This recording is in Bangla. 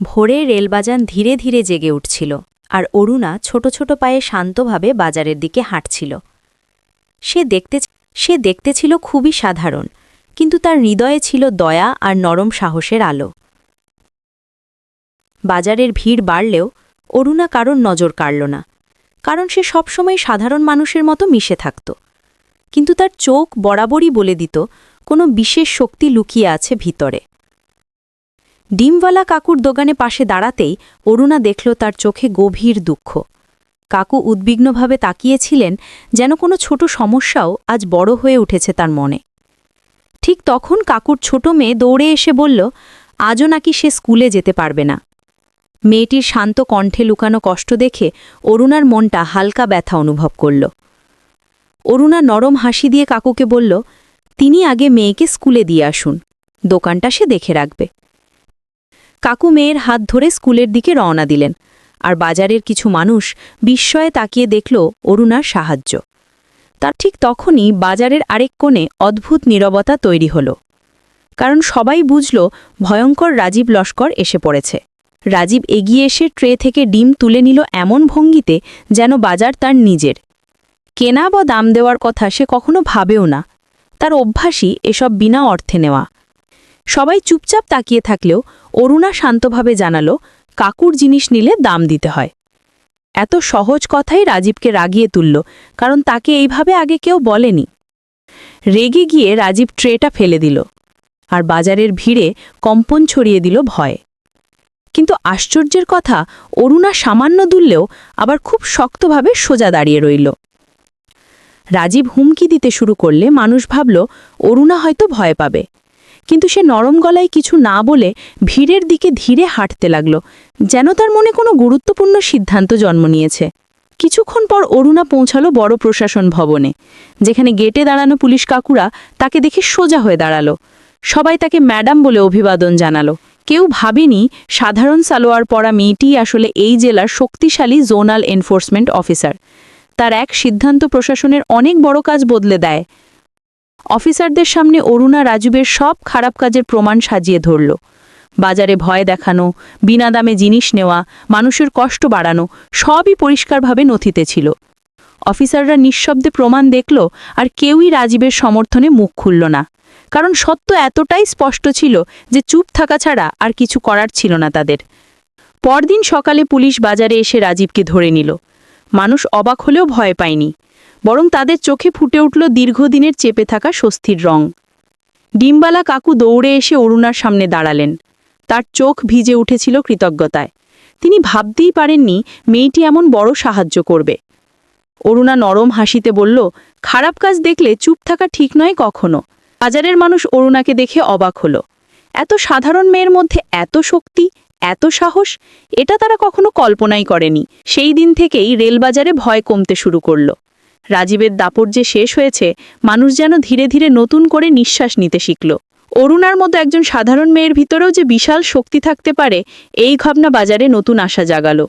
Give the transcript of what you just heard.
ভোরে রেলবাজান ধীরে ধীরে জেগে উঠছিল, আর অরুণা ছোট ছোট পায়ে শান্তভাবে বাজারের দিকে হাঁটছিল। সে দেখতে সে দেখতে ছিল খুবই সাধারণ, কিন্তু তার হৃদয়ে ছিল দয়া আর নরম সাহসের আলো। বাজারের ভিড় বাড়লেও অরুণা কারোর নজর কাড়ল না, কারণ সে সবসময় সাধারণ মানুষের মতো মিশে থাকত। কিন্তু তার চোখ বরাবরই বলে দিত, কোনো বিশেষ শক্তি লুকিয়ে আছে ভিতরে। ডিমওয়ালা কাকুর দোকানে পাশে দাঁড়াতেই অরুণা দেখল তার চোখে গভীর দুঃখ। কাকু উদ্বিগ্নভাবে তাকিয়েছিলেন যেন কোনো ছোট সমস্যাও আজ বড় হয়ে উঠেছে তার মনে। ঠিক তখন কাকুর ছোট মেয়ে দৌড়ে এসে বলল, আজও নাকি সে স্কুলে যেতে পারবে না? মেয়েটির শান্ত কণ্ঠে লুকানো কষ্ট দেখে অরুণার মনটা হালকা ব্যথা অনুভব করল। অরুণা নরম হাসি দিয়ে কাকুকে বলল, তিনি আগে মেয়েকে স্কুলে দিয়ে আসুন। দোকানটা সে দেখে রাখবে। কাকু মেয়ের হাত ধরে স্কুলের দিকে রওনা দিলেন। আর বাজারের কিছু মানুষ বিস্ময়ে তাকিয়ে দেখল অরুণার সাহায্য। তার ঠিক তখনই বাজারের আরেক কোণে অদ্ভুত নীরবতা তৈরি হল। কারণ সবাই বুঝল ভয়ঙ্কর রাজীব লস্কর এসে পড়েছে। রাজীব এগিয়ে এসে ট্রে থেকে ডিম তুলে নিল এমন ভঙ্গিতে যেন বাজার তার নিজের। কেনা বা দাম দেওয়ার কথা সে কখনো ভাবেও না। তার অভ্যাসই এসব বিনা অর্থে নেওয়া। সবাই চুপচাপ তাকিয়ে থাকলেও অরুণা শান্তভাবে জানালো, কাকুর জিনিস নিলে দাম দিতে হয়। এত সহজ কথাই রাজীবকে রাগিয়ে তুলল, কারণ তাকে এইভাবে আগে কেউ বলেনি। রেগে গিয়ে রাজীব ট্রেটা ফেলে দিল, আর বাজারের ভিড়ে কম্পন ছড়িয়ে দিল ভয়। কিন্তু আশ্চর্যের কথা, অরুণা সামান্য দুললেও আবার খুব শক্তভাবে সোজা দাঁড়িয়ে রইল। রাজীব হুমকি দিতে শুরু করলে মানুষ ভাবল, অরুণা হয়তো ভয় পাবে। কিন্তু সে নরম গলায় কিছু না বলে ভিড়ের দিকে ধীরে হাঁটতে লাগল, যেন তার মনে কোনো গুরুত্বপূর্ণ সিদ্ধান্ত জন্ম নিয়েছে। কিছুক্ষণ পর অরুণা পৌঁছালো বড় প্রশাসন ভবনে, যেখানে গেটে দাঁড়ানো পুলিশ কাকুরা তাকে দেখে সোজা হয়ে দাঁড়াল। সবাই তাকে ম্যাডাম বলে অভিবাদন জানালো। কেউ ভাবেনি সাধারণ সালোয়ার পরা মেয়েটি আসলে এই জেলার শক্তিশালী জোনাল এনফোর্সমেন্ট অফিসার। তার এক সিদ্ধান্ত প্রশাসনের অনেক বড় কাজ বদলে দেয়। অফিসারদের সামনে অরুণা রাজুবের সব খারাপ কাজের প্রমাণ সাজিয়ে ধরল। বাজারে ভয় দেখানো, বিনা দামে জিনিস নেওয়া, মানুষের কষ্ট বাড়ানো, সবই পরিষ্কারভাবে নথিতে ছিল। অফিসাররা নিঃশব্দে প্রমাণ দেখল আর কেউই রাজীবের সমর্থনে মুখ খুলল না। কারণ সত্য এতটাই স্পষ্ট ছিল যে চুপ থাকা ছাড়া আর কিছু করার ছিল না তাদের। পরদিন সকালে পুলিশ বাজারে এসে রাজীবকে ধরে নিল। মানুষ অবাক হলেও ভয় পায়নি, বরং তাদের চোখে ফুটে উঠল দীর্ঘদিনের চেপে থাকা স্বস্তির রং। ডিমবালা কাকু দৌড়ে এসে অরুণার সামনে দাঁড়ালেন। তার চোখ ভিজে উঠেছিল কৃতজ্ঞতায়। তিনি ভাবতেই পারেননি মেয়েটি এমন বড় সাহায্য করবে। অরুণা নরম হাসিতে বলল, খারাপ কাজ দেখলে চুপ থাকা ঠিক নয় কখনো। বাজারের মানুষ অরুণাকে দেখে অবাক হলো। এত সাধারণ মেয়ের মধ্যে এত শক্তি এত সাহস? এটা তারা কখনো কল্পনাই করেনি। সেই দিন থেকেই রেলবাজারে ভয় কমতে শুরু করল। রাজীবের দাপট যে শেষ হয়েছে, মানুষ যেন ধীরে ধীরে নতুন করে নিঃশ্বাস নিতে শিখল। অরুণার মতো একজন সাধারণ মেয়ের ভিতরেও যে বিশাল শক্তি থাকতে পারে, এই ভাবনা বাজারে নতুন আশা জাগালো।